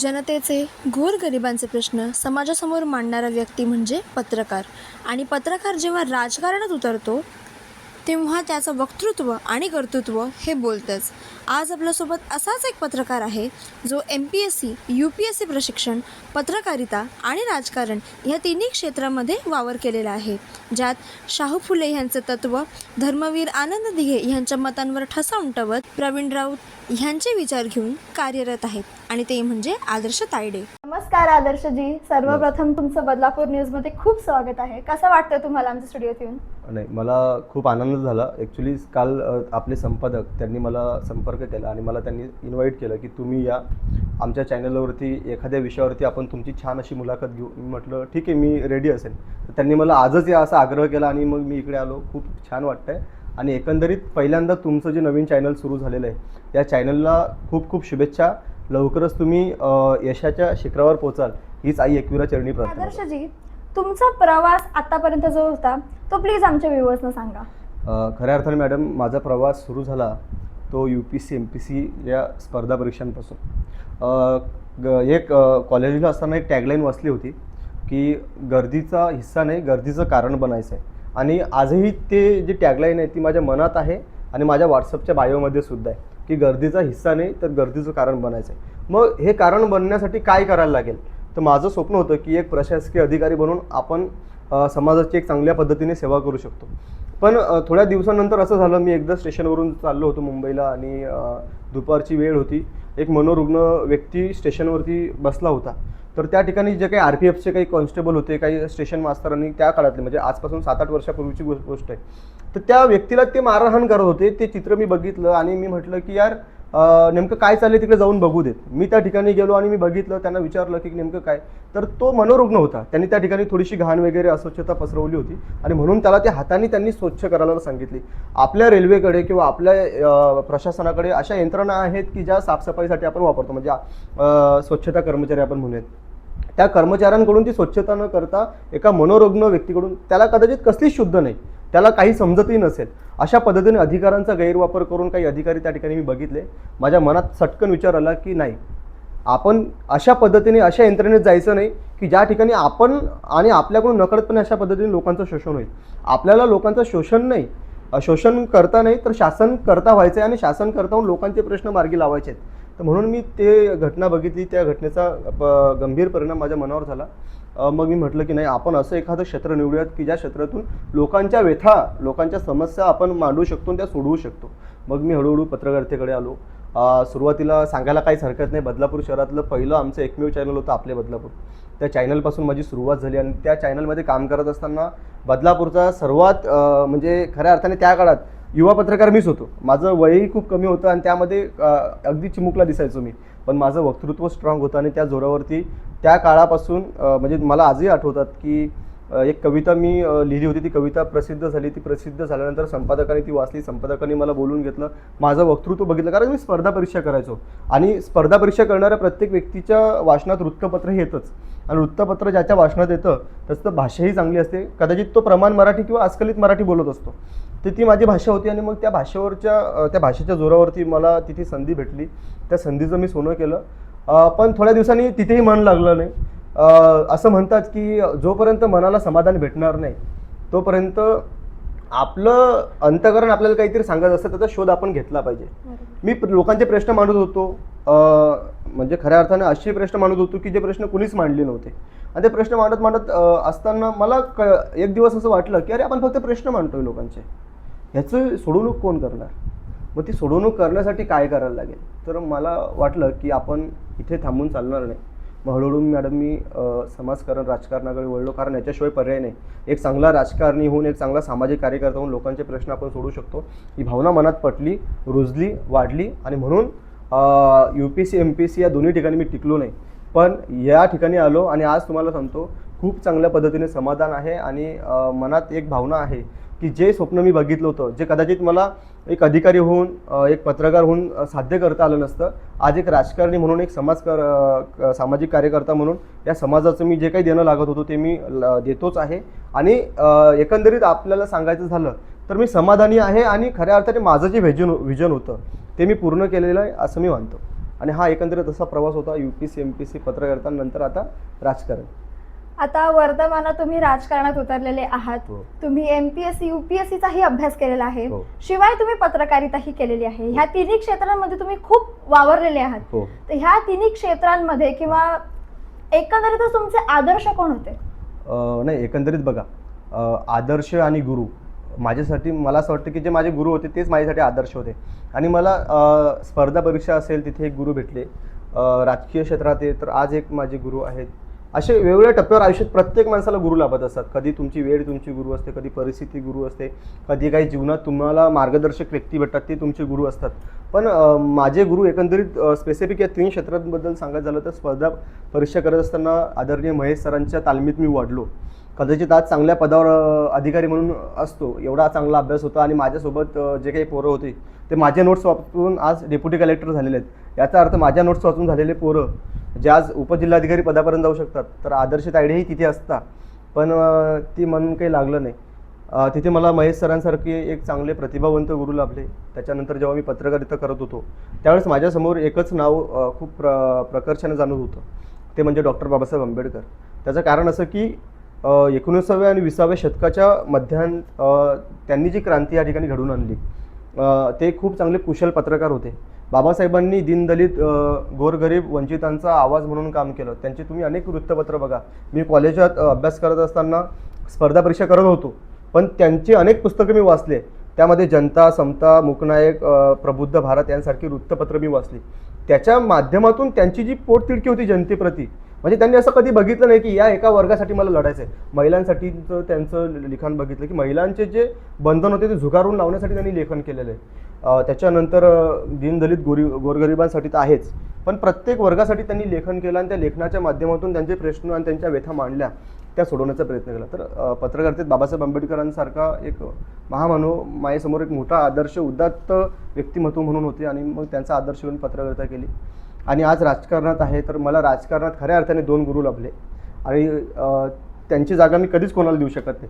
जनतेचे गोरगरिबांचे प्रश्न समाजासमोर मांडणारा व्यक्ती म्हणजे पत्रकार. आणि पत्रकार जेव्हा राजकारणात उतरतो तेव्हा त्याचं वक्तृत्व आणि कर्तृत्व हे बोलतंच. आज आपल्यासोबत असाच एक पत्रकार आहे जो M P S C U P S C प्रशिक्षण पत्रकारिता आणि राजकारण या तिन्ही क्षेत्रामध्ये वावर केलेला आहे. ज्यात शाहू फुले यांचं तत्त्व धर्मवीर आनंद दिघे यांच्या मतांवर ठसा उमटवत प्रवीण राऊत यांचे विचार घेऊन कार्यरत आहेत आणि ते म्हणजे आदर्श तायडे. नमस्कार आदर्शजी. सर्वप्रथम तुमचं बदलापूर न्यूजमध्ये खूप स्वागत आहे. कसं वाटतं तुम्हाला आमच्या स्टुडिओत येऊन? नाही मला खूप आनंद झाला. ॲक्च्युली काल आपले संपादक त्यांनी मला संपर्क केला आणि मला त्यांनी इन्व्हाइट केलं की तुम्ही या. आमच्या चॅनलवरती एखाद्या विषयावरती आपण तुमची छान अशी मुलाखत घेऊ. मी म्हटलं ठीक आहे मी रेडी असेल. तर त्यांनी मला आजच या असा आग्रह केला आणि मग मी इकडे आलो. खूप छान वाटतंय. आणि एकंदरीत पहिल्यांदा तुमचं जे नवीन चॅनल सुरू झालेलं आहे त्या चॅनलला खूप खूप शुभेच्छा. लवकरच तुम्ही यशाच्या शिखरावर पोचाल. हीच आई एकविरा चरणी प्रार्थना तुमचा प्रवास आतापर्यंत जो होता तो प्लीज आमच्या व्ह्युअर्सना सांगा. खऱ्या अर्थाने मॅडम माझा प्रवास सुरू झाला तो U P C M P C या स्पर्धा परीक्षांपासून. ग एक कॉलेजला असताना एक टॅगलाईन वाचली होती की गर्दीचा हिस्सा नाही गर्दीचं कारण बनायचं आहे आणि आजही ते जी टॅगलाईन आहे ती माझ्या मनात आहे आणि माझ्या व्हॉट्सअपच्या बायोमध्ये सुद्धा आहे की गर्दीचा हिस्सा नाही तर गर्दीचं कारण बनायचं आहे मग हे कारण बनण्यासाठी काय करायला लागेल? तर माझं स्वप्न होतं की एक प्रशासकीय अधिकारी बनून आपण समाजाची एक चांगल्या पद्धतीने सेवा करू शकतो. पण थोड्या दिवसानंतर असं झालं मी एकदा स्टेशनवरून चाललो होतो मुंबईला आणि दुपारची वेळ होती. एक मनोरुग्ण व्यक्ती स्टेशनवरती बसला होता. तर त्या ठिकाणी जे काही आर पी एफचे काही कॉन्स्टेबल होते काही स्टेशन मास्तरांनी त्या काळातले म्हणजे आजपासून सात आठ वर्षापूर्वीची गोष्ट आहे. तर त्या व्यक्तीला ते मारहाण करत होते. ते चित्र मी बघितलं आणि मी म्हटलं की यार नेमकं काय चाललंय तिकडे जाऊन बघू देत. मी त्या ठिकाणी गेलो आणि मी बघितलं त्यांना विचारलं की नेमकं काय. तर तो मनोरुग्ण होता. त्यांनी त्या ठिकाणी थोडीशी घाण वगैरे अस्वच्छता पसरवली होती. आणि म्हणून त्याला ते हाताने त्यांनी स्वच्छ करायला सांगितली. आपल्या रेल्वेकडे किंवा आपल्या प्रशासनाकडे अशा यंत्रणा आहेत की ज्या साफसफाईसाठी आपण वापरतो. म्हणजे स्वच्छता कर्मचारी आपण म्हणूयात. त्या कर्मचाऱ्यांकडून ती स्वच्छता न करता एका मनोरुग्ण व्यक्तीकडून त्याला कदाचित कसलीच शुद्ध नाही त्याला काही समजतही नसेल अशा पद्धतीने अधिकारांचा गैरवापर करून काही अधिकारी त्या ठिकाणी मी बघितले. माझ्या मनात सटकन विचार आला की नाही. आपण अशा पद्धतीने अशा यंत्रणेत जायचं नाही की ज्या ठिकाणी आपण आणि आपल्याकडून नकळतपणे अशा पद्धतीने लोकांचं शोषण होईल. आपल्याला लोकांचं शोषण नाही. शोषण करता नाही तर शासन करता व्हायचं आहे आणि शासन करता होऊन लोकांचे प्रश्न मार्गी लावायचे आहेत तर म्हणून मी ते घटना बघितली. त्या घटनेचा प- गंभीर परिणाम माझ्या मनावर झाला. मग मी म्हटलं की नाही आपण असं एखादं क्षेत्र निवडूयात की ज्या क्षेत्रातून लोकांच्या व्यथा लोकांच्या समस्या आपण मांडू शकतो आणि त्या सोडवू शकतो. मग मी हळूहळू पत्रकारितेकडे आलो. सुरुवातीला सांगायला काहीच हरकत नाही. बदलापूर शहरातलं पहिलं आमचं एकमेव चॅनल होतं आपले बदलापूर. त्या चॅनलपासून माझी सुरुवात झाली आणि त्या चॅनलमध्ये काम करत असताना बदलापूरचा सर्वात म्हणजे खऱ्या अर्थाने त्या काळात युवा पत्रकार मीच होतो. माझं वयही खूप कमी होतं आणि त्यामध्ये अगदी चिमुकला दिसायचो मी. पण माझं वक्तृत्व स्ट्रॉंग होतं आणि त्या जोरावरती त्या काळापासून म्हणजे मला आजही आठवतात की एक कविता मी लिहिली होती. ती कविता प्रसिद्ध झाली. ती प्रसिद्ध झाल्यानंतर संपादकाने ती वाचली. संपादकाने मला बोलून घेतलं. माझं वक्तृत्व बघितलं. कारण मी स्पर्धा परीक्षा करायचो. आणि स्पर्धा परीक्षा करणाऱ्या प्रत्येक व्यक्तीच्या वाचनात वृत्तपत्र येतंच. आणि वृत्तपत्र ज्याच्या वाचनात येतं त्याचं भाषाही चांगली असते. कदाचित तो प्रमाण मराठी किंवा अस्खलित मराठी बोलत असतो. तर ती माझी भाषा होती आणि मग त्या भाषेवरच्या त्या भाषेच्या जोरावरती मला तिथे संधी भेटली. त्या संधीचं मी सोनं केलं. पण थोड्या दिवसांनी तिथेही मन लागलं नाही. असं म्हणतात की जोपर्यंत मनाला समाधान भेटणार नाही तोपर्यंत आपलं अंतकरण आपल्याला काहीतरी सांगत असतं त्याचा शोध आपण घेतला पाहिजे. मी लोकांचे प्रश्न मांडत होतो. म्हणजे खऱ्या अर्थाने असे प्रश्न मांडत होतो की जे प्रश्न कुणीच मांडले नव्हते. आणि ते प्रश्न मांडत मांडत असताना मला क एक दिवस असं वाटलं की अरे आपण फक्त प्रश्न मांडतोय लोकांचे. ह्याचं सोडवणूक कोण करणार? मग ती सोडवणूक करण्यासाठी काय करायला लागेल? तर मला वाटलं की आपण इथे थांबून चालणार नाही. मग हळूहळू मॅडम मी समाजकारण राजकारणाकडे वळलो. कारण याच्याशिवाय पर्याय नाही. एक चांगला राजकारणी होऊन एक चांगला सामाजिक कार्यकर्ता होऊन लोकांचे प्रश्न आपण सोडू शकतो. ही भावना मनात पटली रुजली वाढली आणि म्हणून U P C M P C या दोन्ही ठिकाणी मी टिकलो नाही. पण या ठिकाणी आलो आणि आज तुम्हाला सांगतो खूप चांगल्या पद्धतीने समाधान आहे आणि मनात एक भावना आहे. की जे स्वप्न मी बघितलं होतं जे कदाचित मला एक अधिकारी होऊन एक पत्रकार होऊन साध्य करता आलं नसतं. आज एक राजकारणी म्हणून एक समाज कर सामाजिक कार्यकर्ता म्हणून या समाजाचं मी जे काही देणं लागत होतो ते मी ल- देतोच आहे. आणि एकंदरीत आपल्याला सांगायचं झालं तर मी समाधानी आहे आणि खऱ्या अर्थाने माझं जे व्हिजन व्हिजन होतं ते मी पूर्ण केलेलं आहे असं मी मानतो. आणि हा एकंदरीत असा प्रवास होता U P C M P C पत्रकारिता नंतर आता राजकारण. आता वर्तमानात तुम्ही राजकारणात उतरलेले आहात. हो. तुम्ही एमपीएससी युपीएससीचाही अभ्यास केलेला आहे. हो. शिवाय तुम्ही पत्रकारिताही केलेली आहे. ह्या तिन्ही क्षेत्रांमध्ये तुम्ही खूप वावरलेले आहात. हो. तर ह्या तिन्ही क्षेत्रांमध्ये किंवा एकंदरीतच तुमचे आदर्श कोण होते? अ, नाही एकंदरीत बघा. अ, आदर्श आणि गुरु. माझ्यासाठी मला असं वाटतं की जे माझे गुरु होते तेच माझ्यासाठी आदर्श होते. आणि मला अ, स्पर्धा परीक्षा असेल तिथे एक गुरु भेटले. अ, राजकीय क्षेत्रात आहे तर आज एक माझे गुरु आहेत. असे वेगवेगळ्या टप्प्यावर आयुष्यात प्रत्येक माणसाला गुरु लाभत असतात. कधी तुमची वेळ तुमची गुरु असते कधी परिस्थिती गुरु असते कधी काही जीवनात तुम्हाला मार्गदर्शक व्यक्ती भेटतात ते तुमचे गुरु असतात. पण माझे गुरु एकंदरीत स्पेसिफिक या तीन क्षेत्रांबद्दल सांगायचं झालं तर स्पर्धा परीक्षा करत असताना आदरणीय महेश सरांच्या तालमीत मी वाढलो. कदाचित आज चांगल्या पदावर अधिकारी म्हणून असतो. एवढा चांगला अभ्यास होता आणि माझ्यासोबत जे काही पोरं होते ते माझे नोट्स वापरून आज डेप्युटी कलेक्टर झालेले आहेत. याचा अर्थ माझ्या नोट्स वाचून झालेले पोरं जे आज उपजिल्हाधिकारी पदापर्यंत जाऊ शकतात. तर आदर्श तायडेही तिथे असता. पण ती म्हणून काही लागलं नाही. तिथे मला महेश सरांसारखे एक चांगले प्रतिभावंत गुरु लाभले. त्याच्यानंतर जेव्हा मी पत्रकारिता करत होतो त्यावेळेस माझ्यासमोर एकच नाव खूप प्र प्रकर्षाने जाणवत होतं. ते म्हणजे डॉक्टर बाबासाहेब आंबेडकर. त्याचं कारण असं की एकोणीसाव्या आणि विसाव्या शतकाच्या मध्यान त्यांनी जी क्रांती या ठिकाणी घडवून आणली ते खूप चांगले कुशल पत्रकार होते. बाबासाहेबांनी दीनदलित गोरगरीब वंचितांचा आवाज म्हणून काम केलं. त्यांचे तुम्ही अनेक वृत्तपत्र बघा. मी कॉलेजात अभ्यास करत असताना स्पर्धा परीक्षा करत होतो. पण त्यांची अनेक पुस्तकं मी वाचले. त्यामध्ये जनता समता मुकनायक प्रबुद्ध भारत यांसारखी वृत्तपत्र मी वाचली. त्याच्या माध्यमातून त्यांची जी पोटतिडकी होती जनतेप्रती म्हणजे त्यांनी असं कधी बघितलं नाही की या एका वर्गासाठी मला लढायचं आहे महिलांसाठीचं त्यांचं लिखाण बघितलं की महिलांचे जे बंधन होते ते झुगारून लावण्यासाठी त्यांनी लेखन केलेलं आहे. त्याच्यानंतर दीनदलित गोरी गोरगरिबांसाठी तर आहेच. पण प्रत्येक वर्गासाठी त्यांनी लेखन केलं आणि त्या लेखनाच्या माध्यमातून त्यांचे प्रश्न आणि त्यांच्या व्यथा मांडल्या. त्या सोडवण्याचा प्रयत्न केला. तर पत्रकारितेत बाबासाहेब आंबेडकरांसारखा एक महामानव माझ्यासमोर एक मोठा आदर्श उदात्त व्यक्तिमत्व म्हणून होते आणि मग त्यांचा आदर्श घेऊन पत्रकारिता केली. आणि आज राजकारणात आहे तर मला राजकारणात खऱ्या अर्थाने दोन गुरु लाभले. आणि त्यांची जागा मी कधीच कोणाला देऊ शकत नाही.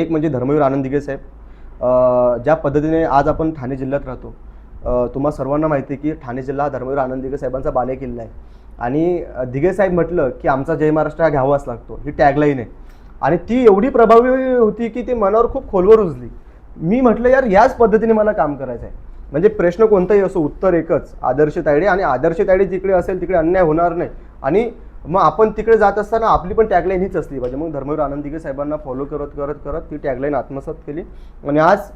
एक म्हणजे धर्मवीर आनंद दिघे साहेब ज्या पद्धतीने आज आपण ठाणे जिल्ह्यात राहतो तुम्हा सर्वांना माहिती आहे की ठाणे जिल्हा हा धर्मवीर आनंद दिघे साहेबांचा बालेकिल्ला आहे. आणि दिघे साहेब म्हटलं की आमचा जय महाराष्ट्र हा घ्यावाच लागतो ही टॅगलाईन आहे. आणि ती एवढी प्रभावी होती की ती मनावर खूप खोलवर रुजली मी म्हटलं यार याच पद्धतीने मला काम करायचं आहे म्हणजे प्रश्न कोणताही असो उत्तर एकच. आदर्श तायडे आणि आदर्श तायडे जिकडे असेल तिकडे अन्याय होणार नाही. आणि मग आपण तिकडे जात असताना आपली पण टॅगलाईन हीच असली पाहिजे. मग धर्मवीर आनंद साहेबांना फॉलो करत करत करत ती टॅगलाईन आत्मसात केली. आणि आज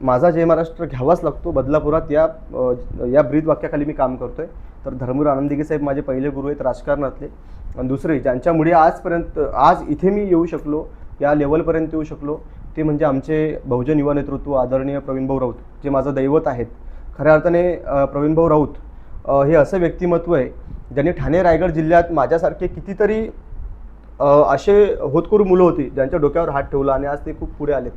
माझा जय महाराष्ट्र घ्यावाच लागतो. बदलापुरात या या ब्रीद वाक्याखाली मी काम करतो आहे तर धर्मवीर आनंद साहेब माझे पहिले गुरु आहेत राजकारणातले. आणि दुसरे ज्यांच्यामुळे आजपर्यंत आज इथे मी येऊ शकलो या लेवलपर्यंत येऊ शकलो. ते म्हणजे आमचे बहुजन युवा नेतृत्व आदरणीय प्रवीणभाऊ राऊत जे माझं दैवत आहेत. खऱ्या अर्थाने प्रवीणभाऊ राऊत हे असं व्यक्तिमत्व आहे ज्यांनी ठाणे रायगड जिल्ह्यात माझ्यासारखे कितीतरी असे होतकरू मुलं होती ज्यांच्या डोक्यावर हात ठेवला आणि आज ते खूप पुढे आले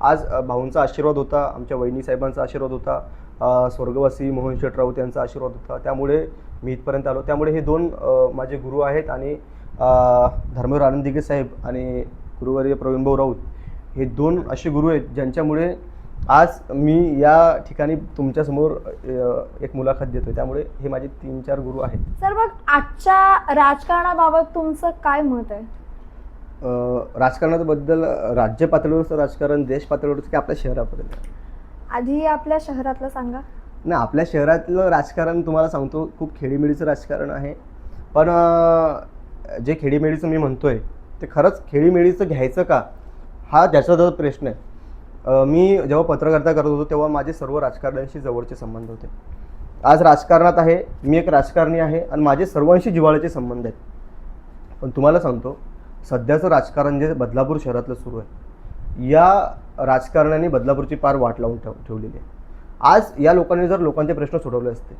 आज भाऊंचा आशीर्वाद होता आमच्या वहिनी साहेबांचा आशीर्वाद होता स्वर्गवासी मोहन शेठ राऊत यांचा आशीर्वाद होता. त्यामुळे मी इथपर्यंत आलो. त्यामुळे हे दोन माझे गुरु आहेत आणि धर्मवीर आनंदिगे साहेब आणि गुरुवर्य प्रवीणभाऊ राऊत. हे दोन असे गुरु आहेत ज्यांच्यामुळे आज मी या ठिकाणी तुमच्यासमोर एक मुलाखत देतोय. त्यामुळे हे माझे तीन चार गुरु आहेत. सर मग आजच्या राजकारणाबाबत तुमचं काय मत आहे? राजकारणाबद्दल राज्य पातळीवरचं राजकारण देश पातळीवरचं की आपल्या शहरापर्यंत? आधी आपल्या शहरातलं सांगा. नाही आपल्या शहरातलं राजकारण तुम्हाला सांगतो खूप खेडीमेडीचं राजकारण आहे. पण जे खेडीमेडीचं मी म्हणतोय ते खरंच खेडीमेडीचं घ्यायचं का? हा त्याचा जो प्रश्न आहे मी जेव्हा पत्रकारिता करत होतो तेव्हा माझे सर्व राजकारण्यांशी जवळचे संबंध होते. आज राजकारणात आहे मी एक राजकारणी आहे आणि माझे सर्वांशी जिव्हाळ्याचे संबंध आहेत. पण तुम्हाला सांगतो सध्याचं राजकारण जे बदलापूर शहरातलं सुरू आहे या राजकारण्याने बदलापूरची पार वाट लावून ठेव ठेवलेली आहे. आज या लोकांनी जर लोकांचे प्रश्न सोडवले असते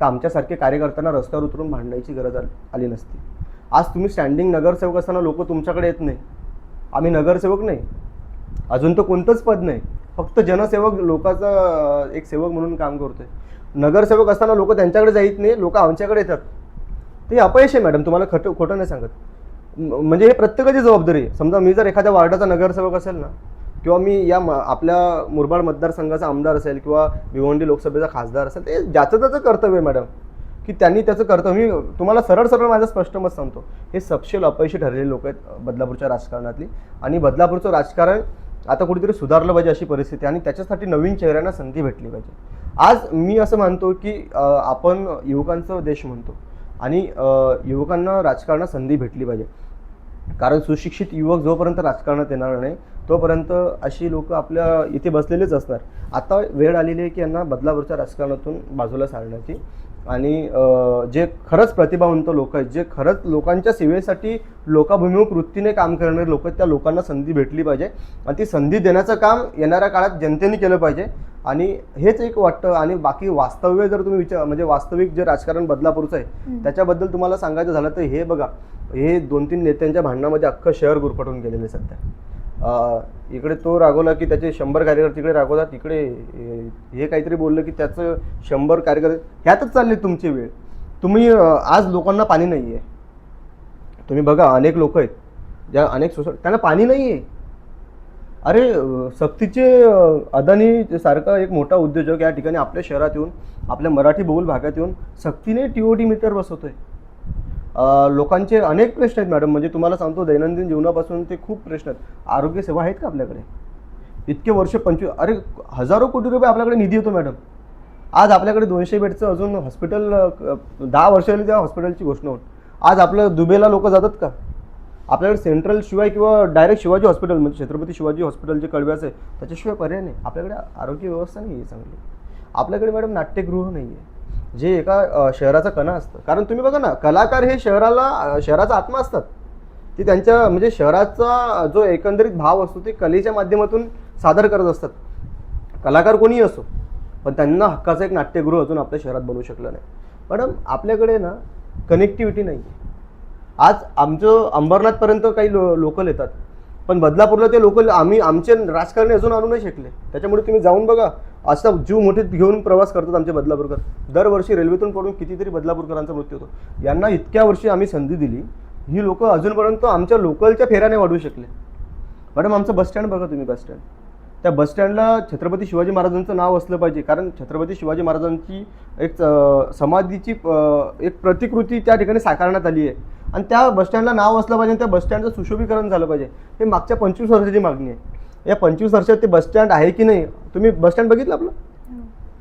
तर आमच्यासारखे कार्यकर्त्यांना रस्त्यावर उतरून भांडायची गरज आली नसती. आज तुम्ही स्टँडिंग नगरसेवक असताना लोक तुमच्याकडे येत नाही. आम्ही नगरसेवक नाही. अजून तर कोणतंच पद नाही. फक्त जनसेवक लोकांचा एक सेवक म्हणून काम करतोय. नगरसेवक असताना लोक त्यांच्याकडे जाईत नाही लोक आमच्याकडे येतात. ते अपयश आहे मॅडम तुम्हाला खट खोटं नाही सांगत. म्हणजे हे प्रत्येकाची जबाबदारी आहे. समजा मी जर एखाद्या वार्डाचा नगरसेवक असेल ना किंवा मी या म आपल्या मुरबाड मतदारसंघाचा आमदार असेल किंवा भिवंडी लोकसभेचा खासदार असेल ते ज्याचं त्याचं कर्तव्य आहे मॅडम. की त्यांनी त्याचं करतं मी तुम्हाला सरळ सरळ माझं स्पष्ट मत सांगतो. हे सपशेल अपयशी ठरलेले लोक आहेत बदलापूरच्या राजकारणातली. आणि बदलापूरचं राजकारण आता कुठेतरी सुधारलं पाहिजे अशी परिस्थिती आहे आणि त्याच्यासाठी नवीन चेहऱ्यांना संधी भेटली पाहिजे. आज मी असं मानतो की आपण युवकांचं देश म्हणतो आणि युवकांना राजकारणात संधी भेटली पाहिजे. कारण सुशिक्षित युवक जोपर्यंत राजकारणात येणार नाही तोपर्यंत अशी लोक आपल्या इथे बसलेलेच असणार. आता वेळ आलेली आहे की यांना बदलापूरच्या राजकारणातून बाजूला सारण्याची. आणि जे खरंच प्रतिभावंत लोक आहेत जे खरंच लोकांच्या सेवेसाठी लोकाभिमुख वृत्तीने काम करणारे लोक आहेत त्या लोकांना संधी भेटली पाहिजे. आणि ती संधी देण्याचं काम येणाऱ्या काळात जनतेने केलं पाहिजे. आणि हेच एक वाटतं. आणि बाकी वास्तव्य जर तुम्ही विचार म्हणजे वास्तविक जे राजकारण बदलापूरचं आहे त्याच्याबद्दल तुम्हाला सांगायचं झालं तर हे बघा हे दोन तीन नेत्यांच्या भांडणामध्ये अख्खं शहर गुरफटून गेलेलं आहे सध्या. इकडे तो रागवला की त्याचे शंभर कार्यकर्ते इकडे रागवतात तिकडे हे- काहीतरी बोललं की त्याचं शंभर कार्यकर्ते ह्यातच चालले तुमची वेळ. तुम्ही आज लोकांना पाणी नाही आहे तुम्ही बघा अनेक लोक आहेत. ज्या अनेक सोसाय त्यांना पाणी नाही आहे अरे सक्तीचे अदानी सारखा एक मोठा उद्योजक या ठिकाणी आपल्या शहरात येऊन आपल्या मराठी बहुल भागात येऊन सक्तीने टी ओ टी मीटर बसवतो आहे लोकांचे अनेक प्रश्न आहेत मॅडम. म्हणजे तुम्हाला सांगतो दैनंदिन जीवनापासून ते खूप प्रश्न आहेत. आरोग्य सेवा आहेत का आपल्याकडे? इतके वर्ष पंचवीस अरे हजारो कोटी रुपये आपल्याकडे निधी येतो मॅडम. आज आपल्याकडे दोनशे बेडचं अजून हॉस्पिटल दहा वर्ष झाली त्या हॉस्पिटलची घोषणा होत आज आपलं दुबेला लोक जातात का? आपल्याकडे सेंट्रल शिवाय किंवा डायरेक्ट शिवाजी हॉस्पिटल म्हणजे छत्रपती शिवाजी हॉस्पिटल जे कळव्याचं आहे त्याच्याशिवाय पर्याय नाही. आपल्याकडे आरोग्य व्यवस्था नाही आहे चांगली. आपल्याकडे मॅडम नाट्यगृह नाही आहे जे एका शहराचा कणा असतं. कारण तुम्ही बघा ना कलाकार हे शहराला शहराचा आत्मा असतात. ते त्यांच्या म्हणजे शहराचा जो एकंदरीत भाव असतो ते कलेच्या माध्यमातून सादर करत असतात. कलाकार कोणीही असो पण त्यांना हक्काचं एक नाट्यगृह अजून आपल्या शहरात बनवू शकलं नाही. मॅडम आपल्याकडे ना कनेक्टिव्हिटी नाही आहे आज आमचं अंबरनाथपर्यंत काही लो लोकल येतात पण बदलापूरला ते लोकल आम्ही आमचे राजकारणी अजून आणू नाही शकले. त्याच्यामुळे तुम्ही जाऊन बघा. असा जीव मोठे घेऊन प्रवास करतात आमचे बदलापूरकर. दरवर्षी रेल्वेतून पडून कितीतरी बदलापूरकरांचा मृत्यू होतो. यांना इतक्या वर्षी आम्ही संधी दिली. ही लोक अजूनपर्यंत आमच्या लोकलच्या फेऱ्याने वाढवू शकले. मॅडम आमचं बसस्टँड बघा तुम्ही बसस्टँड. त्या बसस्टँडला छत्रपती शिवाजी महाराजांचं नाव असलं पाहिजे. कारण छत्रपती शिवाजी महाराजांची एक समाधीची एक प्रतिकृती त्या ठिकाणी साकारण्यात आली आहे. आणि त्या बसस्टँडला नाव असलं पाहिजे आणि त्या बसस्टँडचं सुशोभीकरण झालं पाहिजे. हे मागच्या पंचवीस वर्षाची मागणी आहे. या पंचवीस वर्षात ते बसस्टँड आहे की नाही तुम्ही बसस्टँड बघितलं आपलं?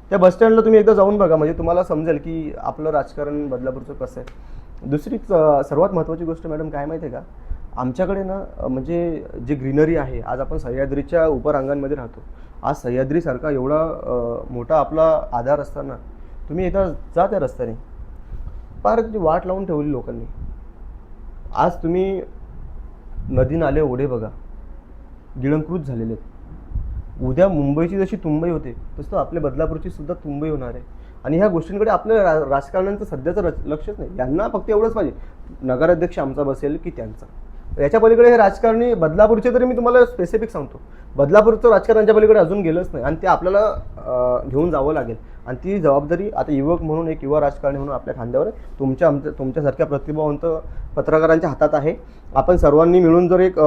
त्या बसस्टँडला तुम्ही एकदा जाऊन बघा. म्हणजे तुम्हाला समजेल की आपलं राजकारण बदलापूरचं कसं आहे. दुसरीच अं, सर्वात महत्त्वाची गोष्ट मॅडम काय माहिती आहे का? आमच्याकडे ना म्हणजे जे ग्रीनरी आहे आज आपण सह्याद्रीच्या उपरांगांमध्ये राहतो. आज सह्याद्रीसारखा एवढा मोठा आपला आधार असताना तुम्ही एकदा जा त्या रस्त्याने. फार म्हणजे वाट लावून ठेवली लोकांनी. आज तुम्ही नदी नाले ओढे बघा. गिळंकृत झालेले आहेत. उद्या मुंबईची जशी तुंबई होते तसं आपल्या बदलापूरची सुद्धा तुंबई होणार आहे. आणि ह्या गोष्टींकडे आपल्या रा राजकारण्यांचं सध्याचं रच- लक्षच नाही. यांना फक्त एवढंच पाहिजे. नगराध्यक्ष आमचा बसेल की त्यांचा. याच्या पलीकडे हे राजकारणी बदलापूरचे तरी मी तुम्हाला स्पेसिफिक सांगतो. बदलापूरचं राजकारणाच्या पलीकडे अजून गेलंच नाही आणि ते आपल्याला घेऊन जावं लागेल. आणि ती जबाबदारी आता युवक म्हणून एक युवा राजकारणी म्हणून आपल्या खांद्यावर तुमच्या आमच्या तुमच्यासारख्या प्रतिभावंत पत्रकारांच्या हातात आहे. आपण सर्वांनी मिळून जर एक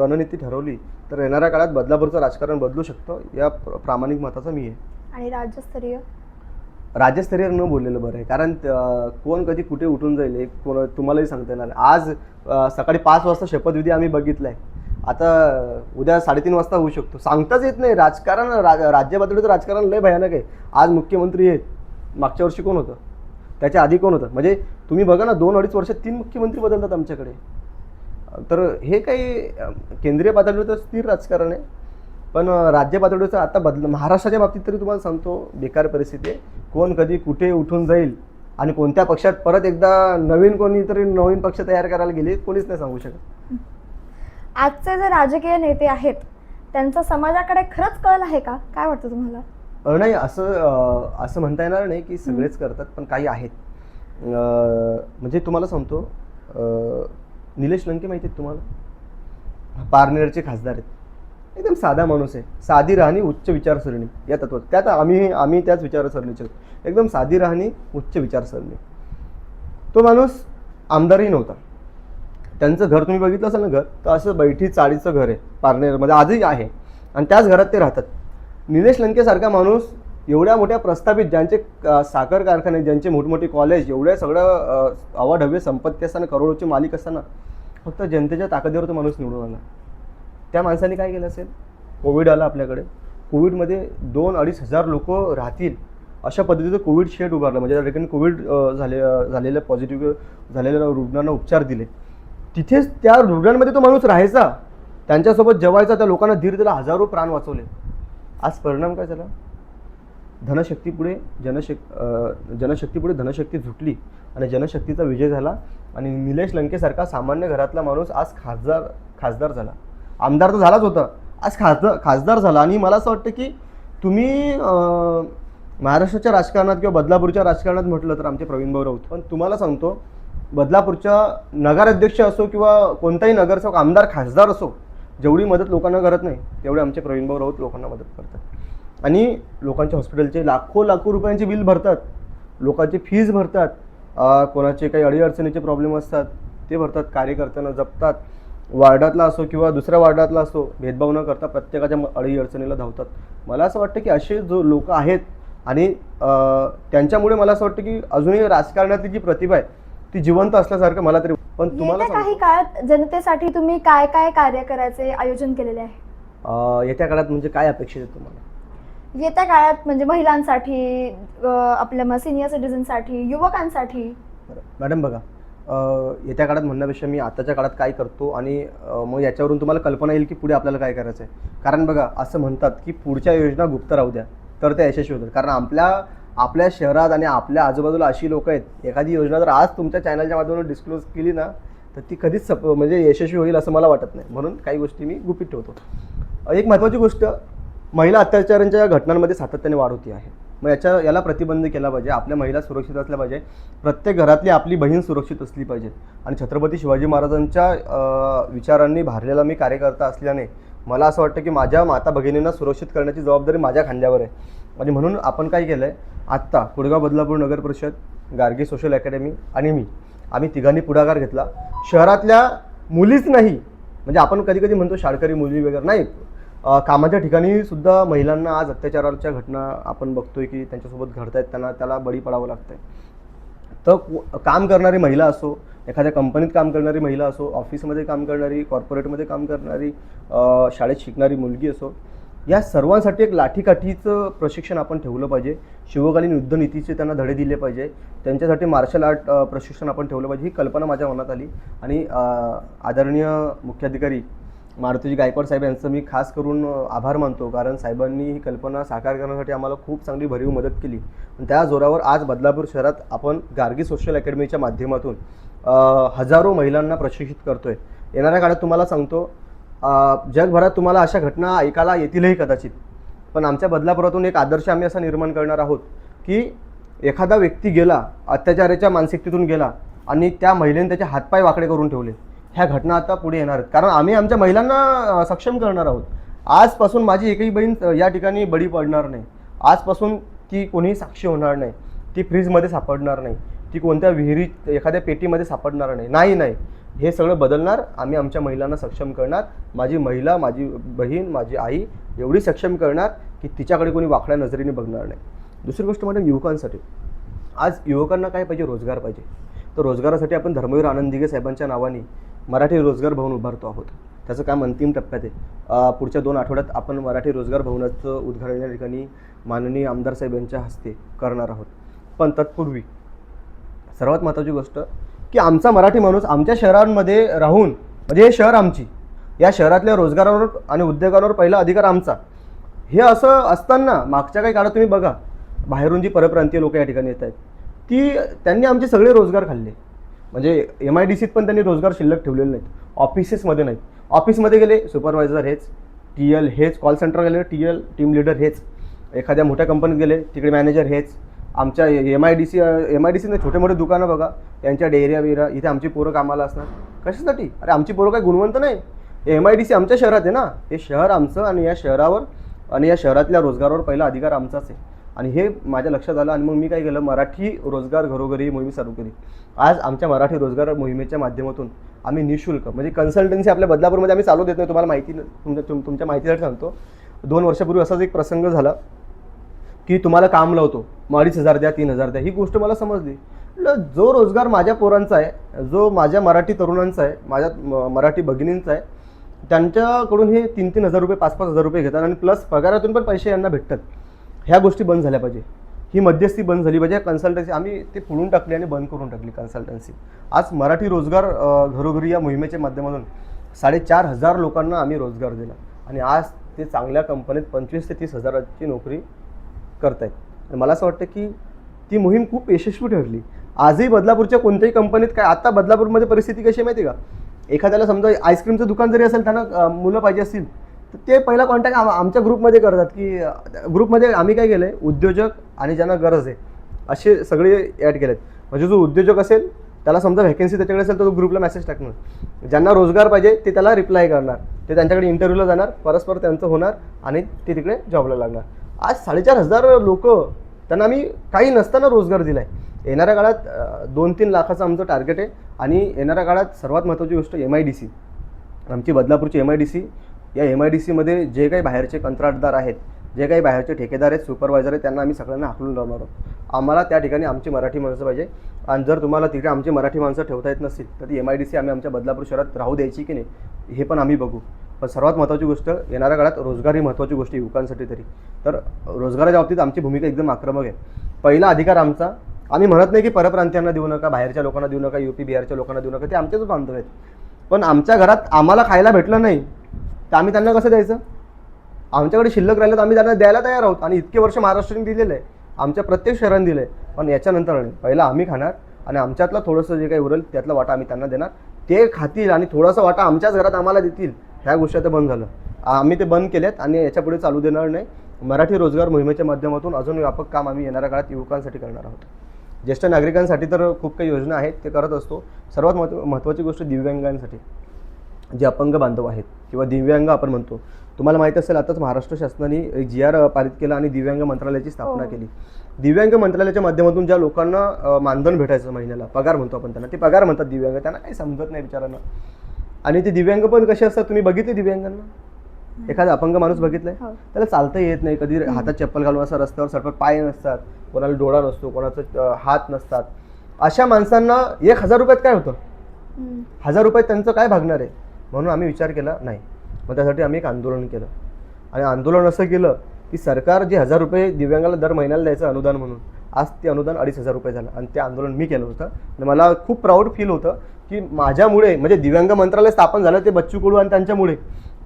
रणनीती ठरवली तर येणाऱ्या काळात बदलापूरचं राजकारण बदलू शकतं. या प्रामाणिक मताचं मी आहे. आणि राज्यस्तरीय? राज्यस्तरीय न बोललेलं बरं आहे. कारण कोण कधी कुठे उठून जाईल हे कोण तुम्हालाही सांगता येणार आज सकाळी पाच वाजता शपथविधी आम्ही बघितलाय. आता उद्या साडेतीन वाजता होऊ शकतो. सांगताच येत नाही. राजकारण रा राज्य पातळीचं राजकारण लय भयानक आहे. आज मुख्यमंत्री आहेत. मागच्या वर्षी कोण होतं? त्याच्या आधी कोण होतं? म्हणजे तुम्ही बघा ना दोन अडीच वर्षात तीन मुख्यमंत्री बदलतात आमच्याकडे. तर हे काही केंद्रीय पातळीवर स्थिर राजकारण आहे. पण राज्य पातळीवरचं आता बदल महाराष्ट्राच्या बाबतीत तरी तुम्हाला सांगतो बेकार परिस्थिती आहे. कोण कधी कुठे उठून जाईल आणि कोणत्या पक्षात परत एकदा नवीन कोणीतरी नवीन पक्ष तयार करायला गेले कोणीच नाही सांगू शकत. आजचे जे राजकीय नेते आहेत त्यांचा समाजाकडे खरंच कल आहे का? काय वाटतं तुम्हाला? नाही असं असं म्हणता येणार नाही की सगळेच करतात पण काही आहेत. म्हणजे तुम्हाला सांगतो निलेश लंके माहिती आहेत तुम्हाला? पारनेरचे खासदार आहेत. एकदम साधा माणूस आहे. साधी राहणी उच्च विचारसरणी या तत्वात. त्यात आम्ही आम्ही त्याच विचारसरणीचे एकदम साधी राहणी उच्च विचारसरणी. तो माणूस आमदारही नव्हता. त्यांचं घर तुम्ही बघितलं असेल ना घर? तर असं बैठी चाळीचं घर आहे. पारनेरमध्ये आजही आहे. आणि त्याच घरात ते राहतात. निलेश लंकेसारखा माणूस एवढ्या मोठ्या प्रस्थापित ज्यांचे साखर कारखाने ज्यांचे मोठमोठे कॉलेज एवढ्या सगळं अवाढव्य संपत्ती असताना करोडोचे मालिक असताना फक्त जनतेच्या ताकदीवर तो माणूस निवडून आला. त्या माणसाने काय केलं असेल? कोविड आला आपल्याकडे. कोविडमध्ये दोन अडीच हजार लोक राहतील अशा पद्धतीचं कोविड शेड उभारलं. म्हणजे त्या ठिकाणी कोविड झाले झालेल्या पॉझिटिव्ह झालेल्या रुग्णांना उपचार दिले. तिथेच त्या रुग्णांमध्ये तो माणूस राहायचा. त्यांच्यासोबत जेवायचा. त्या लोकांना धीर दिला हजारो प्राण वाचवले. आज परिणाम काय झाला? धनशक्तीपुढे जनशक जनशक्तीपुढे धनशक्ती झुटली आणि जनशक्तीचा विजय झाला आणि निलेश लंकेसारखा सामान्य घरातला माणूस आज खासदार खासदार झाला. आमदार तर झालाच होता. आज खासदार खासदार झाला आणि मला असं वाटतं की तुम्ही महाराष्ट्राच्या राजकारणात किंवा बदलापूरच्या राजकारणात म्हटलं तर आमचे प्रवीणभाऊ राऊत. पण तुम्हाला सांगतो बदलापूरच्या नगराध्यक्ष असो किंवा कोणताही नगरसेवक आमदार खासदार असो जेवढी मदत लोकांना करत नाही तेवढे आमचे प्रवीणभाऊ राऊत लोकांना मदत करतात. आणि लोकांच्या हॉस्पिटलचे लाखो लाखो रुपयांचे बिल भरतात. लोकांची फीज भरतात. कोणाचे काही अडीअडचणीचे प्रॉब्लेम असतात ते भरतात. कार्यकर्त्यांना जपतात. वार्डातला असो किंवा दुसऱ्या वार्डातला असो भेदभाव न करता प्रत्येकाच्या म- अडीअडचणीला धावतात. मला असं वाटतं की असे जो लोक आहेत आणि त्यांच्यामुळे मला असं वाटतं की अजूनही राजकारणातली जी प्रतिभा आहे ती जिवंत असल्यासारखं मला तरी पण तुम्हाला काही काळात जनतेसाठी तुम्ही काय काय कार्य करायचे आयोजन केलेले आहे? येत्या काळात म्हणजे काय अपेक्षित आहे तुम्हाला? येत्या काळात म्हणजे महिलांसाठी आपल्या सिनियर सिटीजनसाठी युवकांसाठी. मॅडम बघा येत्या काळात म्हणण्यापेक्षा मी आताच्या काळात काय करतो आणि मग याच्यावरून तुम्हाला कल्पना येईल की पुढे आपल्याला काय करायचं आहे कारण बघा असं म्हणतात की पुढच्या योजना गुप्त राहू द्या तर त्या यशस्वी होतात. कारण आपल्या आपल्या शहरात आणि आपल्या आजूबाजूला अशी लोक आहेत एखादी योजना जर आज तुमच्या चॅनलच्या माध्यमातून डिस्क्लोज केली ना तर ती कधीच सप म्हणजे यशस्वी होईल असं मला वाटत नाही. म्हणून काही गोष्टी मी गुपित ठेवतो. एक महत्त्वाची गोष्ट महिला अत्याचारांच्या घटनांमध्ये सातत्याने वाढ होती आहे. मग याच्या याला प्रतिबंध केला पाहिजे. आपल्या महिला सुरक्षित असल्या पाहिजे. प्रत्येक घरातली आपली बहीण सुरक्षित असली पाहिजे. आणि छत्रपती शिवाजी महाराजांच्या विचारांनी भारलेला मी कार्यकर्ता असल्याने मला असं वाटतं की माझ्या माता भगिनींना सुरक्षित करण्याची जबाबदारी माझ्या खांद्यावर आहे. आणि म्हणून आपण काय केलं आहे आत्ता कुडगाव बदलापूर नगर परिषद गार्गी सोशल अकॅडमी आणि मी आम्ही तिघांनी पुढाकार घेतला. शहरातल्या मुलीच नाही. म्हणजे आपण कधी कधी म्हणतो शाळकरी मुली वगैरे नाही. कामाच्या ठिकाणी सुद्धा महिलांना आज अत्याचाराच्या घटना आपण बघतोय की त्यांच्यासोबत घडत आहेत त्यांना त्याला बळी पडावं लागतंय. तर काम करणारी महिला असो एखाद्या कंपनीत काम करणारी महिला असो ऑफिसमध्ये काम करणारी कॉर्पोरेटमध्ये काम करणारी शाळेत शिकणारी मुलगी असो या सर्वांसाठी एक लाठीकाठीचं प्रशिक्षण आपण ठेवलं पाहिजे. शिवकालीन युद्धनीतीचे त्यांना धडे दिले पाहिजे. त्यांच्यासाठी मार्शल आर्ट प्रशिक्षण आपण ठेवलं पाहिजे. ही कल्पना माझ्या मनात आली. आणि आदरणीय मुख्याधिकारी मारुतीजी गायकवाड साहेब यांचं मी खास करून आभार मानतो. कारण साहेबांनी ही कल्पना साकार करण्यासाठी आम्हाला खूप चांगली भरीव मदत केली. आणि त्या जोरावर आज बदलापूर शहरात आपण गार्गी सोशल अकॅडमीच्या माध्यमातून हजारो महिलांना प्रशिक्षित करतोय. येणाऱ्या काळात तुम्हाला सांगतो जगभरात तुम्हाला अशा घटना ऐकायला येतीलही कदाचित. पण आमच्या बदलापुरातून एक आदर्श आम्ही असा निर्माण करणार आहोत की एखादा व्यक्ती गेला अत्याचाराच्या मानसिकतेतून गेला आणि त्या महिलेने त्याचे हातपाय वाकडे करून ठेवले. ह्या घटना आता पुढे येणार आहेत. कारण आम्ही आमच्या महिलांना सक्षम करणार आहोत. आजपासून माझी एकही बहीण या ठिकाणी बळी पडणार नाही. आजपासून ती कोणीही साक्षी होणार नाही. ती फ्रीजमध्ये सापडणार नाही. ती कोणत्या विहिरीत एखाद्या पेटीमध्ये सापडणार नाही. नाही नाही. हे सगळं बदलणार. आम्ही आमच्या महिलांना सक्षम करणार. माझी महिला माझी बहीण माझी आई एवढी सक्षम करणार की तिच्याकडे कोणी वाकड्या नजरेने बघणार नाही. दुसरी गोष्ट मॅडम युवकांसाठी. आज युवकांना काय पाहिजे? रोजगार पाहिजे. तर रोजगारासाठी आपण धर्मवीर आनंदिगे साहेबांच्या नावाने मराठी रोजगार भवन उभारतो आहोत. त्याचं काम अंतिम टप्प्यात आहे. पुढच्या दोन आठवड्यात आपण मराठी रोजगार भवनाचं उद्घाटन या ठिकाणी माननीय आमदार साहेब यांच्या हस्ते करणार आहोत. पण तत्पूर्वी सर्वात महत्त्वाची गोष्ट की आमचा मराठी माणूस आमच्या शहरांमध्ये राहून म्हणजे हे शहर आमची या शहरातल्या रोजगारावर आणि उद्योगांवर पहिला अधिकार आमचा. हे असं असताना मागच्या काही काळात तुम्ही बघा बाहेरून जी परप्रांतीय लोक या ठिकाणी येत आहेत ती त्यांनी आमचे सगळे रोजगार खाल्ले. म्हणजे एम आय डी सीत पण त्यांनी रोजगार शिल्लक ठेवलेले नाहीत. ऑफिसेसमध्ये नाहीत. ऑफिसमध्ये गेले सुपरवायझर हेच टी एल हेच कॉल सेंटर गेले टी एल टीम लीडर हेच. एखाद्या मोठ्या कंपनीत गेले तिकडे मॅनेजर हेच. आमच्या M I D C M I D सीने छोटे मोठे दुकानं बघा त्यांच्या डेअऱ्या बिऱ्या इथे आमची पोरं कामाला असणार. कशासाठी? अरे आमची पोरं काही गुणवंत नाही. एम आय डी सी आमच्या शहरात आहे ना. हे शहर आमचं आणि या शहरावर आणि या शहरातल्या रोजगारावर पहिला अधिकार आमचाच आहे. आणि हे माझ्या लक्षात आलं आणि मग मी काय केलं मराठी रोजगार घरोघरी ही मोहीम चालू केली. आज आमच्या मराठी रोजगार मोहिमेच्या माध्यमातून आम्ही निशुल्क म्हणजे कन्सल्टन्सी आपल्या बदलापूरमध्ये आम्ही चालू देत नाही तुम्हाला माहिती तुमच्या तुम- तुमच्या माहितीसाठी सांगतो. दोन वर्षापूर्वी असाच एक प्रसंग झाला की तुम्हाला काम लावतो मग अडीच हजार द्या तीन हजार द्या ही गोष्ट मला समजली. जो रोजगार माझ्या पोरांचा आहे जो माझ्या मराठी तरुणांचा आहे माझ्या म- मराठी भगिनींचा आहे त्यांच्याकडून हे तीन तीन हजार रुपये पाच पाच हजार रुपये घेतात आणि प्लस पगारातून पण पैसे यांना भेटतात. ह्या गोष्टी बंद झाल्या पाहिजे. ही मध्यस्थी बंद झाली पाहिजे. कन्सल्टन्सी आम्ही ते फोडून टाकली आणि बंद करून टाकली कन्सल्टन्सी आज मराठी रोजगार घरोघरी या मोहिमेच्या माध्यमातून साडेचार हजार लोकांना आम्ही रोजगार दिला. आणि आज ते चांगल्या कंपनीत पंचवीस ते तीस हजाराची नोकरी करतायत. आणि मला असं वाटतं की ती मोहीम खूप यशस्वी ठरली. आजही बदलापूरच्या कोणत्याही कंपनीत काय आता बदलापूरमध्ये परिस्थिती कशी माहिती आहे का? एखाद्याला समजा आईस्क्रीमचं दुकान जरी असेल त्यांना मुलं पाहिजे असतील तर ते पहिला कॉन्टॅक्ट आम आमच्या ग्रुपमध्ये करतात की ग्रुपमध्ये आम्ही काय केलं आहे उद्योजक आणि ज्यांना गरज आहे असे सगळे ॲड केलेत. म्हणजे जो उद्योजक असेल त्याला समजा व्हॅकन्सी त्याच्याकडे असेल तर तो ग्रुपला मेसेज टाकणार. ज्यांना रोजगार पाहिजे ते त्याला रिप्लाय करणार. ते त्यांच्याकडे इंटरव्ह्यूला जाणार परस्पर त्यांचं होणार आणि ते तिकडे जॉबला लागणार. आज साडेचार हजार लोक त्यांना आम्ही काही नसताना रोजगार दिला आहे येणाऱ्या काळात दोन तीन लाखाचं आमचं टार्गेट आहे आणि येणाऱ्या काळात सर्वात महत्त्वाची गोष्ट एम आय डी सी आमची बदलापूरची एम आय डी सी या एम आय डी सीमध्ये जे काही बाहेरचे कंत्राटदार आहेत जे काही बाहेरचे ठेकेदार आहेत सुपरवायझर आहेत त्यांना आम्ही सगळ्यांना हाकलून लावणार आहोत. आम्हाला त्या ठिकाणी आमची मराठी माणसं पाहिजे. आणि जर तुम्हाला तिकडे आमची मराठी माणसं ठेवता येत नसतील तर ती एम आय डी सी आम्ही आमच्या बदलापूर शहरात राहू द्यायची की नाही हे पण आम्ही बघू. पण सर्वात महत्त्वाची गोष्ट येणाऱ्या काळात रोजगार ही महत्त्वाची गोष्ट आहे युवकांसाठी तरी. तर रोजगाराच्या बाबतीत आमची भूमिका एकदम आक्रमक आहे. पहिला अधिकार आमचा आम्ही म्हणत नाही की परप्रांतीयांना देऊ नका बाहेरच्या लोकांना देऊ नका यू पी बिहारच्या लोकांना देऊ नका ते आमचेच बांधव आहेत. पण आमच्या घरात आम्हाला खायला भेटलं नाही तर आम्ही त्यांना कसं द्यायचं? आमच्याकडे शिल्लक राहिलं तर आम्ही त्यांना द्यायला तयार आहोत. आणि इतके वर्ष महाराष्ट्राने दिलेलं आहे. आमच्या प्रत्येक शहराने दिलं आहे पण याच्यानंतर नाही. पहिला आम्ही खाणार आणि आमच्यातलं थोडंसं जे काही उरेल त्यातला वाटा आम्ही त्यांना देणार. ते खातील आणि थोडासा वाटा आमच्याच घरात आम्हाला देतील. ह्या गोष्टी आता बंद झालं. आम्ही ते बंद केलेत आणि याच्यापुढे चालू देणार नाही. मराठी रोजगार मोहिमेच्या माध्यमातून अजून व्यापक काम आम्ही येणाऱ्या काळात युवकांसाठी करणार आहोत. ज्येष्ठ नागरिकांसाठी तर खूप काही योजना आहेत ते करत असतो. सर्वात महत्त्व महत्त्वाची गोष्ट दिव्यांगांसाठी. जे अपंग बांधव आहेत. किंवा दिव्यांग आपण म्हणतो. तुम्हाला माहीत असेल आताच महाराष्ट्र शासनाने एक जी आर पारित केला आणि दिव्यांग मंत्रालयाची स्थापना हो. केली. दिव्यांग मंत्रालयाच्या माध्यमातून ज्या लोकांना मानधन भेटायचं महिन्याला पगार म्हणतो आपण त्यांना ते पगार म्हणतात दिव्यांग त्यांना काही समजत नाही बिचारांना. आणि ते दिव्यांग पण कसे असतात? तुम्ही बघितले दिव्यांगांना? एखादा अपंग माणूस बघितलाय? हो. त्याला चालता येत नाही कधी हातात चप्पल घालून असं रस्त्यावर सडपत पाय नसतात कोणाला डोळा नसतो कोणाचं हात नसतात. अशा माणसांना एक हजार रुपयात काय होतं. हजार रुपयात त्यांचं काय भागणार आहे? म्हणून आम्ही विचार केला नाही. मग त्यासाठी आम्ही एक आंदोलन केलं. आणि आंदोलन असं केलं की सरकार जे हजार रुपये दिव्यांगाला दर महिन्याला द्यायचं अनुदान म्हणून आज ते अनुदान अडीच हजार रुपये झालं. आणि ते आंदोलन मी केलं होतं. आणि मला खूप प्राऊड फील होतं की माझ्यामुळे म्हणजे दिव्यांग मंत्रालय स्थापन झालं ते बच्चू कडू आणि त्यांच्यामुळे.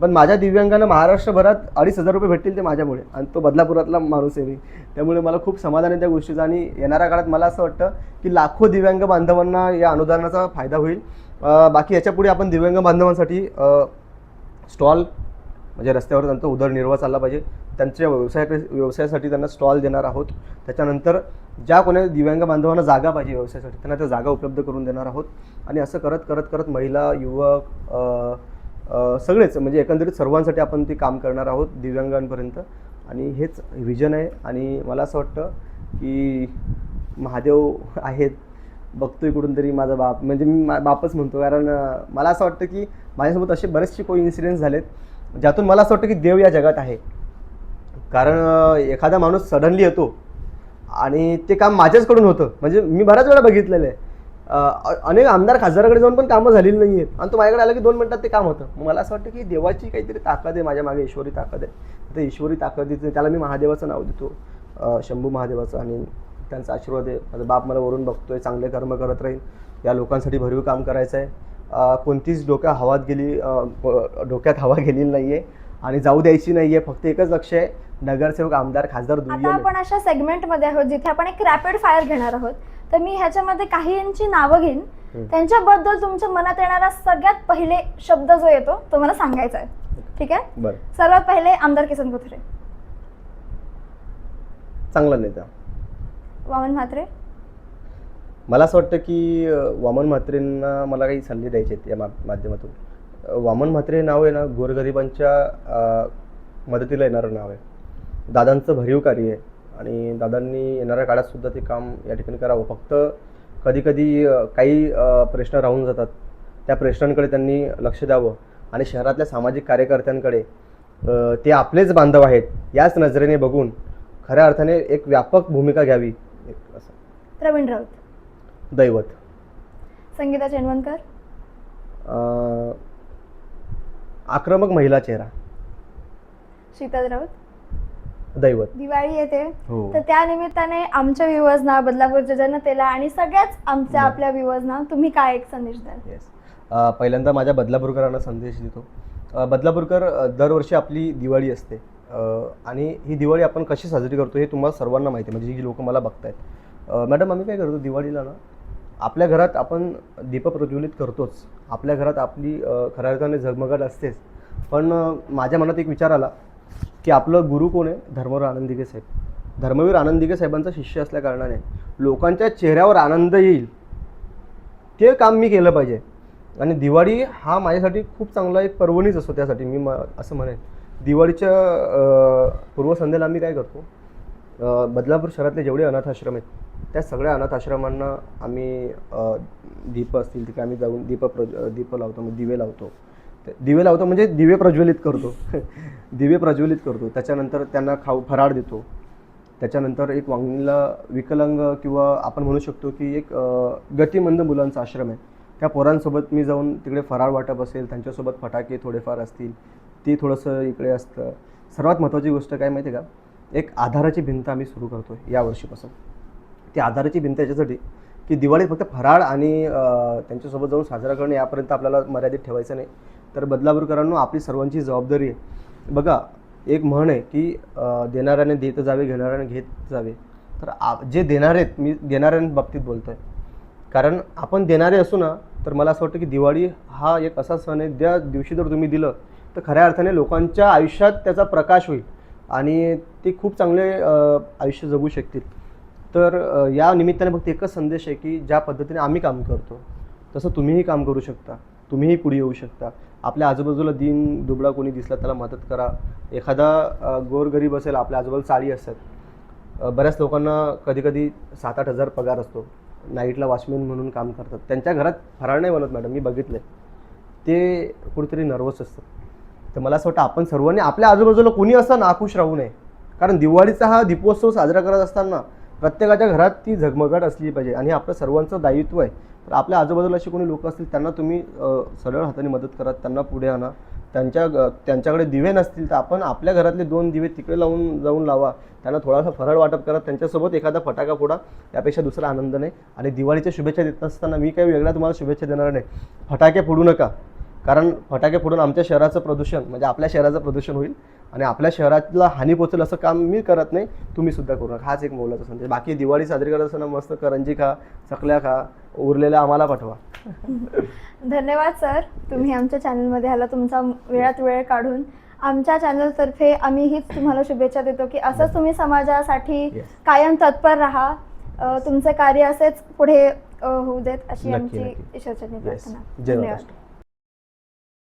पण माझ्या दिव्यांगांना महाराष्ट्रभरात अडीच हजार रुपये भेटतील ते माझ्यामुळे. आणि तो बदलापुरातला माणूस आहे मी. त्यामुळे मला खूप समाधान आहे त्या गोष्टीचं. आणि येणाऱ्या काळात मला असं वाटतं की लाखो दिव्यांग बांधवांना या अनुदानाचा फायदा होईल. बाकी याच्यापुढे आपण दिव्यांग बांधवांसाठी स्टॉल म्हणजे रस्त्यावर त्यांचा उदरनिर्वाह चालला पाहिजे. त्यांच्या व्यवसायाकडे व्यवसायासाठी त्यांना स्टॉल देणार आहोत. त्याच्यानंतर ज्या कोणा दिव्यांग बांधवांना जागा पाहिजे व्यवसायासाठी त्यांना त्या जागा उपलब्ध करून देणार आहोत. आणि असं करत करत करत महिला युवक सगळेच म्हणजे एकंदरीत सर्वांसाठी आपण ते काम करणार आहोत दिव्यांगांपर्यंत. आणि हेच व्हिजन आहे. आणि मला असं वाटतं की महादेव आहेत. बघतोय कुठून तरी माझा बाप. म्हणजे मी मा- बापच म्हणतो. कारण मला असं वाटतं की माझ्यासोबत असे बरेचसे को इन्सिडेंट्स झालेत ज्यातून मला असं वाटतं की देव या जगात आहे. कारण एखादा माणूस सडनली येतो आणि ते काम माझ्याचकडून होतं. म्हणजे मी बऱ्याच वेळा बघितलेलं आहे. अनेक आमदार खासदाराकडे जाऊन पण कामं झालेली नाही आहेत आणि तो माझ्याकडे आला की दोन मिनिटात ते काम होतं. मला असं वाटतं की देवाची काहीतरी ताकद आहे माझ्या मागे ईश्वरी ताकद आहे. तर ईश्वरी ताकदीचं त्याला मी महादेवाचं नाव देतो. शंभू महादेवाचं आणि त्यांचा आशीर्वाद आहे. माझा बाप मला वरून बघतोय चांगले कर्म करत राहील. या लोकांसाठी भरीव काम करायचं आहे कोणतीच डोक्या हवात गेली डोक्यात हवा गेलेली नाही आहे आणि जाऊ द्यायची नाही आहे फक्त एकच लक्ष आहे नगरसेवक आमदार खासदार आता. आपण अशा सेगमेंटमध्ये आहोत जिथे आपण एक रॅपिड फायर घेणार आहोत. तर मी ह्याच्यामध्ये काहींची नावं घेईन. त्यांच्याबद्दल तुमच्या मनात येणारा सगळ्यात पहिले शब्द जो येतो तो मला सांगायचा आहे. ठीक आहे? बरं. सर्वात पहिले आमदार किसन कोथरे. चांगला नेता. वामन म्हात्रे. मला असं वाटतं की वामन म्हात्रेंना मला काही सल्ले द्यायचे आहेत या माध्यमातून. वामन म्हात्रे हे नाव आहे ना गोरगरिबांच्या मदतीला येणारं नाव आहे. दादांचं भरीव कार्य आहे. आणि दादांनी येणाऱ्या काळात सुद्धा ते काम या ठिकाणी करावं. फक्त कधीकधी काही प्रश्न राहून जातात. त्या प्रश्नांकडे त्यांनी लक्ष द्यावं आणि शहरातल्या सामाजिक कार्यकर्त्यांकडे ते आपलेच बांधव आहेत याच नजरेने बघून खऱ्या अर्थाने एक व्यापक भूमिका घ्यावी. प्रवीण राऊत. दैवत. संगीता चेनवणकर अं, आक्रमक महिला चेहरा. शीतल राऊत. दैवत. दिवाळी येते. हो. तर त्या निमित्ताने आमच्या व्ह्युअर्सना बदलापूरच्या जनतेला आणि सगळ्याच आमच्या बरं. आपल्या व्ह्युअर्सना तुम्ही काय एक संदेश द्याल? येस पहिल्यांदा माझ्या बदलापूरकरांना संदेश देतो. अ, बदलापूरकर अ, दरवर्षी आपली दिवाळी असते. अ, आणि ही दिवाळी आपण कशी साजरी करतो हे तुम्हाला सर्वांना माहिती आहे. म्हणजे जी लोक मला बघतायत. अ, मॅडम आम्ही काय करतो दिवाळीला ना आपल्या घरात आपण दीप प्रज्वलित करतोच. आपल्या घरात आपली अ, खऱ्या अर्थाने झगमगाट असतेच. पण अ, माझ्या मनात एक विचार आला. की आपलं गुरु कोण आहे? धर्मवीर आनंदिके साहेब. धर्मवीर आनंदिके साहेबांचा शिष्य असल्या कारणाने लोकांच्या चेहऱ्यावर आनंद येईल. ते काम मी केलं पाहिजे. आणि दिवाळी हा माझ्यासाठी खूप चांगला एक पर्वणीच असतो त्यासाठी मी म असं म्हणेन. दिवाळीच्या पूर्वसंध्येला आम्ही काय करतो? बदलापूर शहरातले जेवढे अनाथ आश्रम आहेत त्या सगळ्या अनाथ आश्रमांना आम्ही दीपं दीप असतील तिथे आम्ही जाऊन दीप प्रज दीप लावतो मग दिवे लावतो. दिवे लावतो म्हणजे दिवे प्रज्वलित करतो. दिवे प्रज्वलित करतो. त्याच्यानंतर त्यांना खाऊ फराळ देतो. त्याच्यानंतर एक वांगला विकलांग किंवा आपण म्हणू शकतो की एक गतिमंद मुलांचा आश्रम आहे. त्या पोरांसोबत मी जाऊन तिकडे फराळ वाटप असेल त्यांच्यासोबत फटाके थोडेफार असतील ते थोडंसं इकडे असतं. सर्वात महत्त्वाची गोष्ट काय माहिती आहे का? एक आधाराची भिंत आम्ही सुरू करतो या वर्षीपासून. ती आधाराची भिंत याच्यासाठी की दिवाळीत फक्त फराळ आणि त्यांच्यासोबत जाऊन साजरा करणे यापर्यंत आपल्याला मर्यादित ठेवायचं नाही. तर बदलापूरकरांनो आपली सर्वांची जबाबदारी आहे. बघा एक म्हण आहे की देणाऱ्याने देत जावे घेणाऱ्याने घेत जावे. तर आ जे देणार आहेत मी देणाऱ्यांबाबतीत बोलतो आहे कारण आपण देणारे असू ना तर मला असं वाटतं की दिवाळी हा एक असा सण आहे ज्या दिवशी जर तुम्ही दिलं तर खऱ्या अर्थाने लोकांच्या आयुष्यात त्याचा प्रकाश होईल. आणि ते खूप चांगले आयुष्य जगू शकतील. तर या निमित्ताने फक्त एकच संदेश आहे की ज्या पद्धतीने आम्ही काम करतो तसं तुम्हीही काम करू शकता. तुम्हीही पुढे येऊ शकता. आपल्या आजूबाजूला दिन दुबळा कोणी दिसला त्याला मदत करा. एखादा गोरगरीब असेल आपल्या आजूबाजूला चाळी असतात. बऱ्याच लोकांना कधीकधी सात आठ हजार पगार असतो. नाईटला वॉचमॅन म्हणून काम करतात. त्यांच्या घरात फराळ नाही बनत मॅडम मी बघितलं ते कुठेतरी नर्वस असतं तर मला असं वाटतं आपण सर्वांनी आपल्या आजूबाजूला कोणी असं नाखुश राहू नये. कारण दिवाळीचा हा दीपोत्सव साजरा करत असताना प्रत्येकाच्या घरात ती झगमगाट असली पाहिजे. आणि आपलं सर्वांचं दायित्व आहे. तर आपल्या आजूबाजूला असे कोणी लोक असतील त्यांना तुम्ही सरळ हाताने मदत करा त्यांना पुढे आणा. त्यांच्या ग- त्यांच्याकडे दिवे नसतील तर आपण आपल्या घरातले दोन दिवे तिकडे लावून जाऊन लावा. त्यांना थोडासा फरळ वाटप करा. त्यांच्यासोबत एखादा फटाका फोडा. यापेक्षा दुसरा आनंद नाही. आणि दिवाळीच्या शुभेच्छा देत असताना मी काही वेगळ्या तुम्हाला शुभेच्छा देणार नाही. फटाके फोडू नका. कारण फटाके फोडून आमच्या शहराचं प्रदूषण म्हणजे आपल्या शहराचं प्रदूषण होईल. आणि आपल्या शहराला हानी पोचेल असं काम मी करत नाही तुम्ही सुद्धा करू नका. हाच एक मोलाचा संदेश. बाकी दिवाळी साजरी करत असताना मस्त करंजी खा चकल्या खा उरलेल्या आम्हाला पाठवा. धन्यवाद सर. तुम्ही आमच्या चॅनलमध्ये आला तुमचा वेळात वेळ काढून. आमच्या चॅनलतर्फे आम्ही हीच तुम्हाला शुभेच्छा देतो की असंच तुम्ही समाजासाठी. कायम तत्पर राहा. तुमचे कार्य असेच पुढे होऊ देत अशी आमची. ईश्वरचरणी प्रार्थना. धन्यवाद.